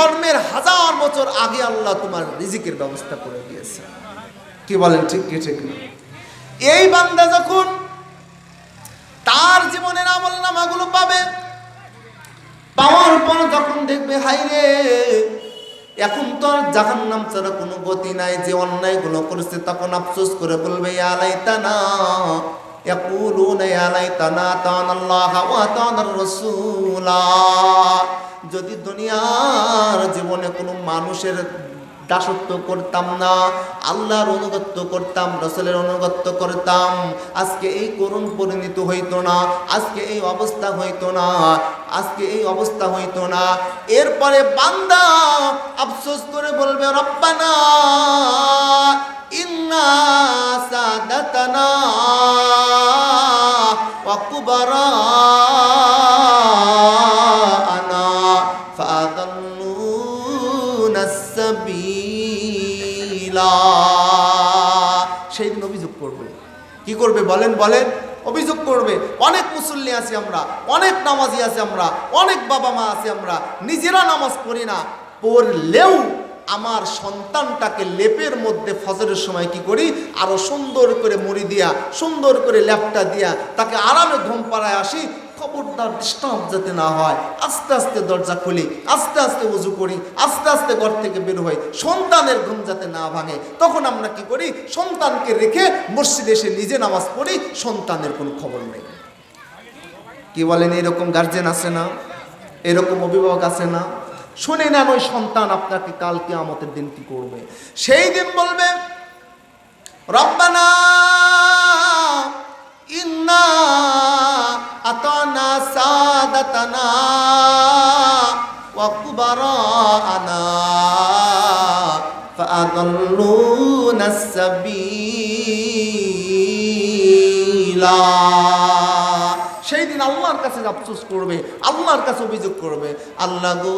জন্মের হাজার বছর আগে আল্লাহ তোমার রিজিকের ব্যবস্থা করে দিয়েছে কি বলেন ঠিক কি, ঠিক না? এই বান্দা যখন তার জীবনের আমল নামাগুলো পাবে, পাওয়ার পর যখন দেখবে হাই রে, এখন তো আর জাহান নাম ছাড়া কোনো গতি নাই, যে অন্যায়গুলো করেছে, তখন আফসোস করে বলবে আলাইতা না يقولون يا ليتنا أطعنا الله وأطعنا الرسول যদি দুনিয়ার জীবনে কোনো মানুষের দাসত্ব করতাম না আল্লাহর অনুগত্য করতাম রসলের অনুগত্য করতাম আজকে এই করুণ পরিণত হইতো না আজকে এই অবস্থা হইতো না আজকে এই অবস্থা হইতো না এরপরে বান্দা আফসোস করে বলবে রব্বানা ইন্না সাদাতানা কুবারানা ফাদাল্লুনা সাবিলা সেই দিন অভিযোগ করবে। কি করবে বলেন বলেন। অভিযোগ করবে। অনেক মুসল্লি আছি আমরা, অনেক নামাজি আছি আমরা, অনেক বাবা মা আছি আমরা। নিজেরা নামাজ পড়ি না, পড়লেও আমার সন্তানটাকে লেপের মধ্যে ফজরের সময় কি করি? আরও সুন্দর করে মুড়ি দিয়া, সুন্দর করে ল্যাপটা দিয়া তাকে আরামে ঘুম পাড়ায় আসি, খবরদার ডিস্টার্ব যাতে না হয়। আস্তে আস্তে দরজা খুলি, আস্তে আস্তে উজু করি, আস্তে আস্তে ঘর থেকে বের হই, সন্তানের ঘুম যাতে না ভাঙে। তখন আমরা কি করি? সন্তানকে রেখে মসজিদে এসে নিজে নামাজ পড়ি, সন্তানের কোনো খবর নেই। কি বলেন, এরকম গার্জেন আছে না? এরকম অভিভাবক আছে না? শুনে নেন ওই সন্তান আপনাকে কালকে আমাদের দিন কি করবে। সেই দিন বলবে, রব্বানা ইন্না আতানা সাদাতানা ওয়া কুবারানা ফাআদাল্লুনা সাবিলা। দিন আল্লাহর কাছে আফসোস করবে, আল্লাহর কাছে অভিযোগ করবে, আল্লাহ গো,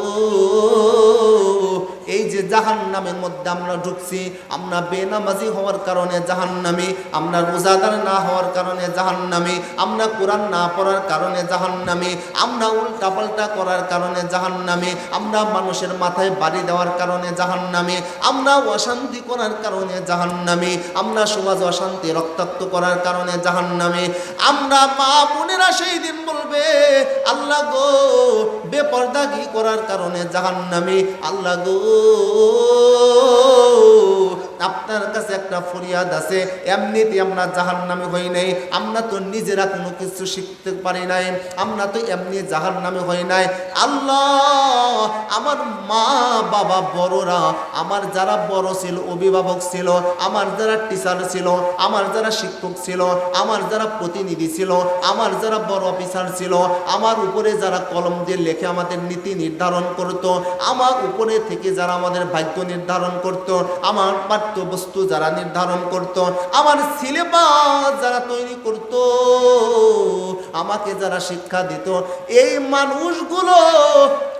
এই যে জাহান নামের মধ্যে আমরা ঢুকছি, আমরা বেনামাজি হওয়ার কারণে জাহান নামে আমরা রোজাদার না হওয়ার কারণে জাহান নামে আমরা কোরআন না পড়ার কারণে জাহান নামে আমরা উল্টা পাল্টা করার কারণে জাহান নামে আমরা মানুষের মাথায় বাড়ি দেওয়ার কারণে জাহান নামে আমরা অশান্তি করার কারণে জাহান নামে আমরা সমাজ অশান্তি রক্তাক্ত করার কারণে জাহান নামে আমরা মা বোনেরা সেই দিন বলবে আল্লাহ গো বেপর্দাগি করার কারণে জাহান নামে আল্লাহ গো আপনার কাছে একটা ফরিয়াদ আছে, এমনিতে আমরা জাহান নামে হই নাই, আমরা তো নিজেরা কোনো কিছু শিখতে পারি নাই, আমরা তো এমনি জাহান নামে হই নাই। আল্লাহ, আমার মা বাবা বড়রা, আমার যারা বড় ছিল, অভিভাবক ছিল, আমার যারা টিচার ছিল, আমার যারা শিক্ষক ছিল, আমার যারা প্রতিনিধি ছিল, আমার যারা বড় অফিসার ছিল, আমার উপরে যারা কলম দিয়ে লেখে আমাদের নীতি নির্ধারণ করত, আমার উপরে থেকে যারা আমাদের ভাগ্য নির্ধারণ করত, আমার পাঠ্যবস্তু যারা নির্ধারণ করত, আমার সিলেবাস যারা তৈরি করত, আমাকে যারা শিক্ষা দিত, এই মানুষগুলো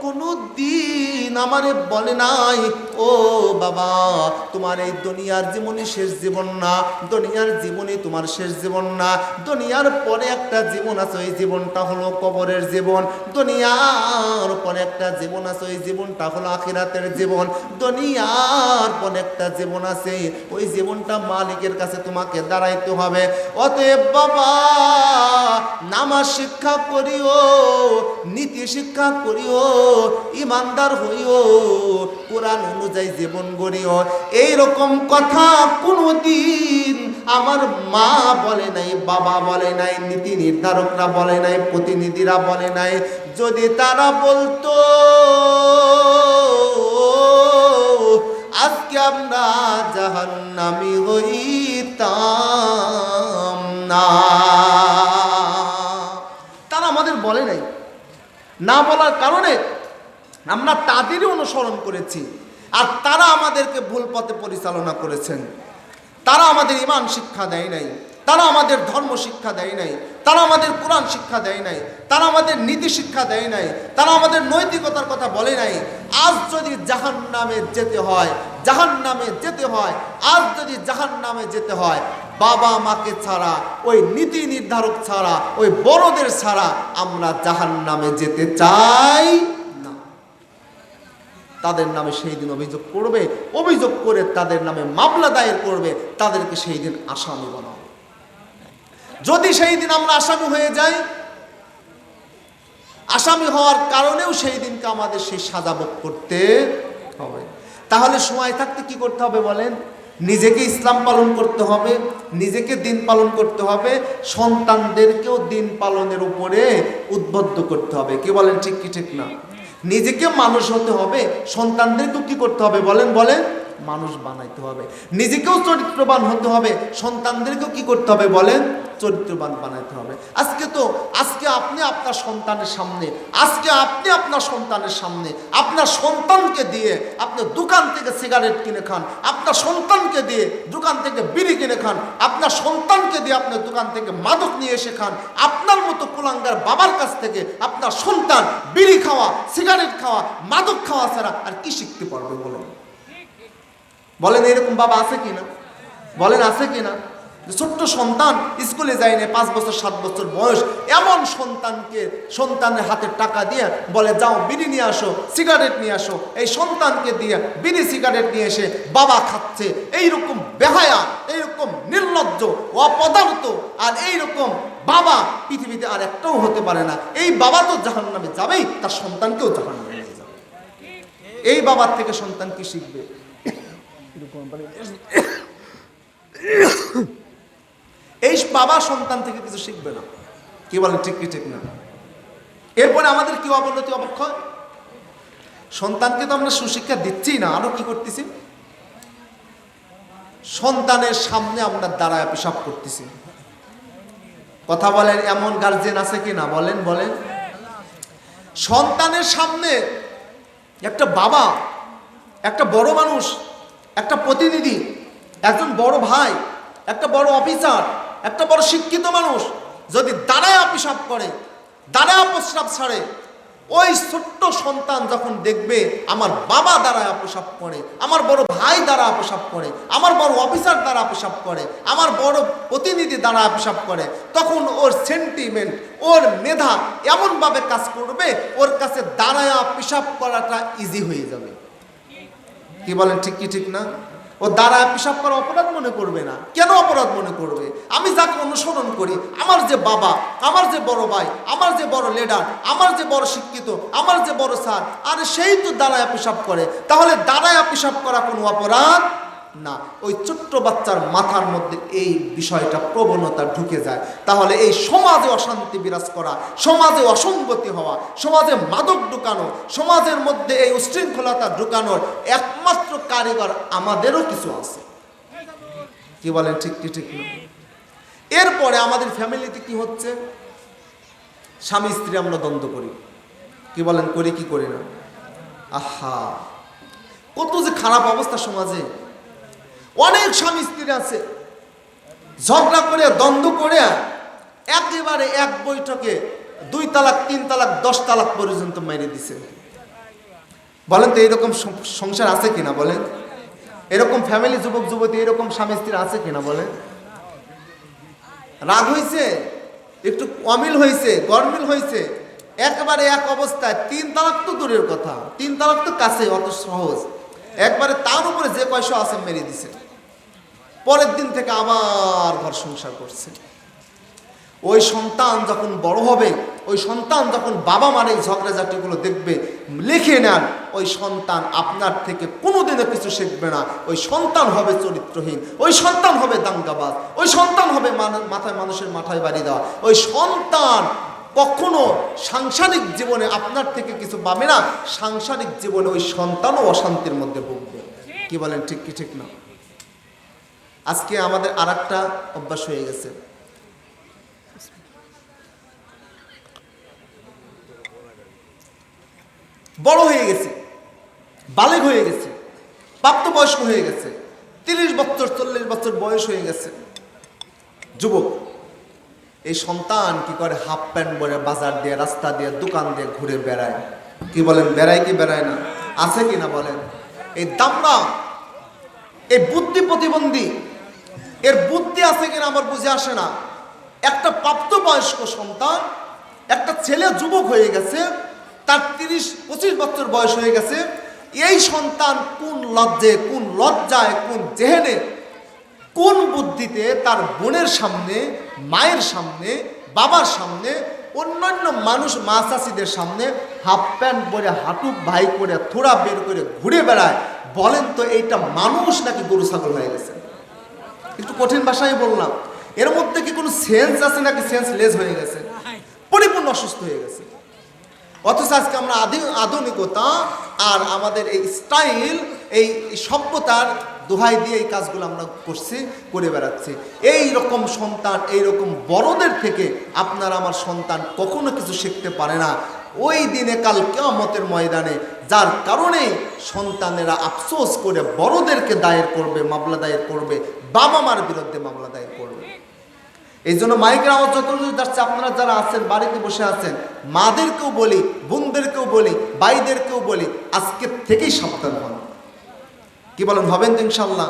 কোনো দিন আমারে বলে নাই, ও বাবা, তোমার এই দুনিয়ার জীবনই শেষ জীবন না, দুনিয়ার জীবনই তোমার শেষ জীবন না, দুনিয়ার পরে একটা জীবন আছে, ওই জীবনটা হলো কবরের জীবন, দুনিয়ার পরে একটা জীবন আছে, ওই জীবনটা হলো আখিরাতের জীবন, দুনিয়ার পরে একটা জীবন আছে, ওই জীবনটা মালিকের কাছে তোমাকে দাঁড়াইতে হবে, অতএব বাবা, নামাজ শিক্ষা করিও, নীতি শিক্ষা করিও ইমানদার হইও, কোরআন অনুযায়ী জীবন গড়িও। এইরকম কথা কোনোদিন আমার মা বলে নাই, বাবা বলে নাই, নীতি নির্ধারকরা বলে নাই, প্রতিনিধিরা বলে নাই। যদি তারা বলতো, আজকে আমরা জাহান্নামি হইতাম না। তারা আমাদের বলে নাই। না বলার কারণে আমরা তাদেরই অনুসরণ করেছি। আর তারা আমাদেরকে ভুল পথে পরিচালনা করেছেন। তারা আমাদের ইমান শিক্ষা দেয় নাই। তারা আমাদের ধর্ম শিক্ষা দেয় নাই। তারা আমাদের কোরআন শিক্ষা দেয় নাই। তারা আমাদের নীতি শিক্ষা দেয় নাই। তারা আমাদের নৈতিকতার কথা বলে নাই। আজ যদি জাহান নামে যেতে হয় জাহান নামে যেতে হয়, আজ যদি জাহান নামে যেতে হয়, বাবা মাকে ছাড়া, ওই নীতি নির্ধারক ছাড়া, ওই বড়দের ছাড়া আমরা জাহান নামে যেতে চাই। তাদের নামে সেই দিন অভিযোগ করবে, অভিযোগ করে তাদের নামে মামলা দায়ের করবে, তাদেরকে সেই দিন আসামি বানাবে যদি সেই দিন আমরা আসামি হয়ে যাই, আসামি হওয়ার কারণেও সেই দিনকে আমাদের সেই সাজা ভোগ করতে হবে। তাহলে সময় থাকতে কি করতে হবে বলেন? নিজেকে ইসলাম পালন করতে হবে, নিজেকে দিন পালন করতে হবে, সন্তানদেরকেও দিন পালনের উপরে উদ্বুদ্ধ করতে হবে। কি বলেন, ঠিক কি, ঠিক না? নিজেকে মানুষ হতে হবে সন্তানদেরকেও কি করতে হবে? বলেন বলেন। মানুষ বানাইতে হবে। নিজেকেও চরিত্রবান হতে হবে, সন্তানদেরকেও কি করতে হবে বলেন? চরিত্রবান বানাইতে হবে। আজকে তো, আজকে আপনি আপনার সন্তানের সামনে, আজকে আপনি আপনার সন্তানের সামনে, আপনার সন্তানকে দিয়ে আপনি দোকান থেকে সিগারেট কিনে খান, আপনার সন্তানকে দিয়ে দোকান থেকে বিড়ি কিনে খান, আপনার সন্তানকে দিয়ে আপনি দোকান থেকে মাদক নিয়ে এসে খান, আপনার মতো কুলাঙ্গার বাবার কাছ থেকে আপনার সন্তান বিড়ি খাওয়া, সিগারেট খাওয়া, মাদক খাওয়া ছাড়া আর কি শিখতে পারবে বলেন? বলেন এরকম বাবা আছে কিনা বলেন আছে কিনা যে ছোট্ট সন্তান স্কুলে যায় না পাঁচ বছর, সাত বছর বয়স, এমন সন্তানকে সন্তানের হাতে টাকা দিয়ে বলে, যাও বিড়ি নিয়ে আসো, সিগারেট নিয়ে আসো। এই সন্তানকে দিয়ে বিড়ি, সিগারেট নিয়ে এসে বাবা খাচ্ছে। এইরকম বেহায়া, এইরকম নির্লজ্জ, অপদার্থ, আর এইরকম বাবা পৃথিবীতে আর একটাও হতে পারে না। এই বাবা তো জাহান নামে যাবেই, তার সন্তানকেও জাহান নামে যাবে। এই বাবার থেকে সন্তান কি শিখবে? এই বাবা সন্তান থেকে কিছু শিখবে না। কি বলেন ঠিক কি ঠিক না। এরপরে আমাদের কি অবনতি অবক্ষয়? সন্তানকে তো আমরা সুশিক্ষা দিচ্ছি না, আরও কি করতেছি? সন্তানের সামনে আমরা দাঁড়ায় পেশাব করতেছি। কথা বলেন, এমন গার্জেন আছে কি না? বলেন বলেন। সন্তানের সামনে একটা বাবা, একটা বড় মানুষ একটা প্রতিনিধি, একজন বড় ভাই, একটা বড় অফিসার, একটা বড় শিক্ষিত মানুষ যদি দাঁড়ায় পেশাব করে, দাঁড়ায় প্রস্রাব ছাড়ে, ওই ছোট্ট সন্তান যখন দেখবে আমার বাবা দ্বারা পেশাব করে, আমার বড় ভাই দ্বারা পেশাব করে, আমার বড় অফিসার দ্বারা পেশাব করে, আমার বড় প্রতিনিধি দ্বারা পেশাব করে, তখন ওর সেন্টিমেন্ট ওর মেধা এমনভাবে কাজ করবে, ওর কাছে দাঁড়ায়া পেশাব করাটা ইজি হয়ে যাবে। কি বলেন, ঠিক কি, ঠিক না? ও দ্বারা পেশাব করা অপরাধ মনে করবে না। কেন অপরাধ মনে করবে? আমি যাকে অনুসরণ করি, আমার যে বাবা, আমার যে বড় ভাই, আমার যে বড় লেডার আমার যে বড় শিক্ষিত, আমার যে বড় স্যার আর সেই তো দ্বারায় পেশাব করে। তাহলে দ্বারায় পেশাব করা কোনো অপরাধ না। ওই ছোট্ট বাচ্চার মাথার মধ্যে এই বিষয়টা প্রবণতা ঢুকে যায়। তাহলে এই সমাজে অশান্তি বিরাজ করা, সমাজে অসঙ্গতি হওয়া, সমাজে মাদক ঢুকানো, সমাজের মধ্যে এই উশৃঙ্খলতা ঢুকানোর একমাত্র কারিগর আমাদেরও কিছু আছে। কি বলেন, ঠিক কি, ঠিক না? এরপরে আমাদের ফ্যামিলিতে কি হচ্ছে? স্বামী স্ত্রী আমরা দ্বন্দ্ব করি। কি বলেন, করি কি করি না? আহা! কত যে খারাপ অবস্থা সমাজে। অনেক স্বামী স্ত্রী আছে। ঝগড়া করে, দ্বন্দ্ব করে একেবারে এক বৈঠকে দুই তালাক, তিন তালাক, দশ তালাক পর্যন্ত মেরে দিছে। বলেন তো এরকম সংসার আছে কিনা বলেন? এরকম ফ্যামিলি যুবক, যুবতী, এরকম স্বামী স্ত্রী আছে কিনা বলেন? রাগ হয়েছে একটু অমিল হয়েছে গরমিল হয়েছে একবারে এক অবস্থায়, তিন তালাক তো দূরের কথা, তিন তালাক তো কাছে অত সহজ। একবারে তার উপরে যে পয়সা আছে মেরে দিছে। পরের দিন থেকে আবার ঘর সংসার করছে। ওই সন্তান যখন বড় হবে, ওই সন্তান যখন বাবা মার এই ঝগড়াঝাটিগুলো দেখবে, লিখে নেন, ওই সন্তান আপনার থেকে কোনোদিনও কিছু শিখবে না। ওই সন্তান হবে চরিত্রহীন, ওই সন্তান হবে দাঙ্গাবাজ, ওই সন্তান হবে মাথায় মানুষের মাথায় বাড়ি দেওয়া। ওই সন্তান কখনো সাংসারিক জীবনে আপনার থেকে কিছু পাবে না, সাংসারিক জীবনে ওই সন্তানও অশান্তির মধ্যে ভুগবে। কি বলেন, ঠিক কি, ঠিক না? আজকে আমাদের আর একটা অভ্যাস হয়ে গেছে। বড় হয়ে গেছে, বালেগ হয়ে গেছে, প্রাপ্তবয়স্ক হয়ে গেছে, তিরিশ বছর, চল্লিশ বছর বয়স হয়ে গেছে। যুবক, এই সন্তান কি করে হাফ প্যান্ট পরে বাজার দিয়ে, রাস্তা দিয়ে, দোকান দিয়ে ঘুরে বেড়ায়? কি বলেন, বেড়ায় কি বেড়ায় না? আছে কি না বলেন? এই দামড়া এই বুদ্ধি প্রতিবন্ধী এর বুদ্ধি আছে কিনা আমার বুঝে আসে না। একটা প্রাপ্তবয়স্ক সন্তান, একটা ছেলে যুবক হয়ে গেছে, তার তিরিশ, পঁচিশ বছর বয়স হয়ে গেছে। এই সন্তান কোন লজ্জে, কোন লজ্জায়, কোন জেহেনে, কোন বুদ্ধিতে তার বোনের সামনে, মায়ের সামনে, বাবার সামনে, অন্যান্য মানুষ মা চাষিদের সামনে হাফ প্যান্ট পরে হাঁটুক ভাই করে, থোড়া বের করে ঘুরে বেড়ায়, বলেন তো এইটা মানুষ নাকি গরু ছাগল হয়ে গেছে? একটু কঠিন ভাষায় বললাম। এর মধ্যে কি কোনো সেন্স আছে নাকি সেন্স লেস হয়ে গেছে? পরিপূর্ণ অসুস্থ হয়ে গেছে। অথচ আজকে আমরা আদি আধুনিকতা আর আমাদের এই স্টাইল এই সভ্যতার দোহাই দিয়ে এই কাজগুলো আমরা করছি, করে বেড়াচ্ছি। এই রকম সন্তান, এই রকম বড়দের থেকে আপনার আমার সন্তান কখনো কিছু শিখতে পারে না। ওই দিনে কাল কেয়ামতের ময়দানে যার কারণে সন্তানেরা আফসোস করে বড়দেরকে দায়ের করবে, মামলা দায়ের করবে বাবা মার বিরুদ্ধে মামলা দায়ের করবে। এই জন্য মাইকের আওয়াজ যাচ্ছে, আপনারা যারা আছেন, বাড়িতে বসে আছেন, মাদেরকেও বলি, বোনদেরকেও বলি, ভাইদেরকেও বলি আজকের থেকেই সাবধান হন। কি বলেন হবেন তো ইনশাল্লাহ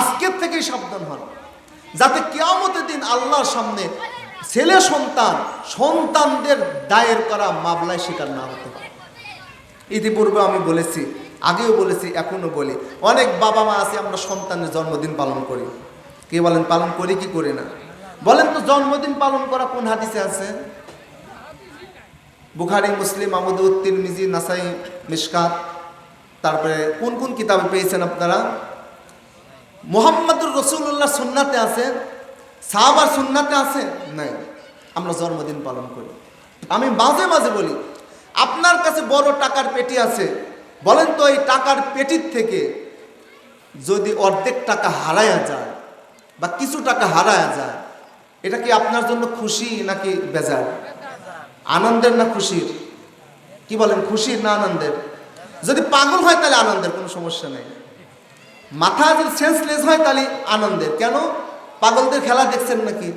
আজকের থেকেই সাবধান হন। যাতে কেয়ামতের দিন আল্লাহর সামনে ছেলে সন্তান, সন্তানদের দায়ের করা মামলায় শিকার না হতে হয় ইতিপূর্বে আমি বলেছি, আগেও বলেছি এখনও বলি। অনেক বাবা মা আছে, আমরা সন্তানের জন্মদিন পালন করি। কে বলেন, পালন করি কি করি না? বলেন তো জন্মদিন পালন করা কোন হাদিসে আছে? বুখারি, মুসলিম আবুদুদ তিরমিজি, নাসাই, মিশকাত। তারপরে কোন কোন কিতাবে পেয়েছেন আপনারা? মোহাম্মদুর রসুল্লাহ সুন্নাতে আছে? সাহাবার সুন্নাতে আছে? নাই। আমরা জন্মদিন পালন করি। আমি মাঝে মাঝে বলি আপনার কাছে বড় টাকার পেটি আছে, বলেন তো এই টাকার পেটির থেকে যদি অর্ধেক টাকা হারায়া যায় বা কিছু টাকা হারায়া যায়, এটা কি আপনার জন্য খুশি নাকি বেজার? আনন্দের না খুশির? কি বলেন, খুশির না আনন্দের? যদি পাগল হয় তাহলে আনন্দের, কোনো সমস্যা নেই। মাথা যদি সেন্সলেস হয় তাহলে আনন্দের। কেন? পাগলদের খেলা দেখছেন নাকি?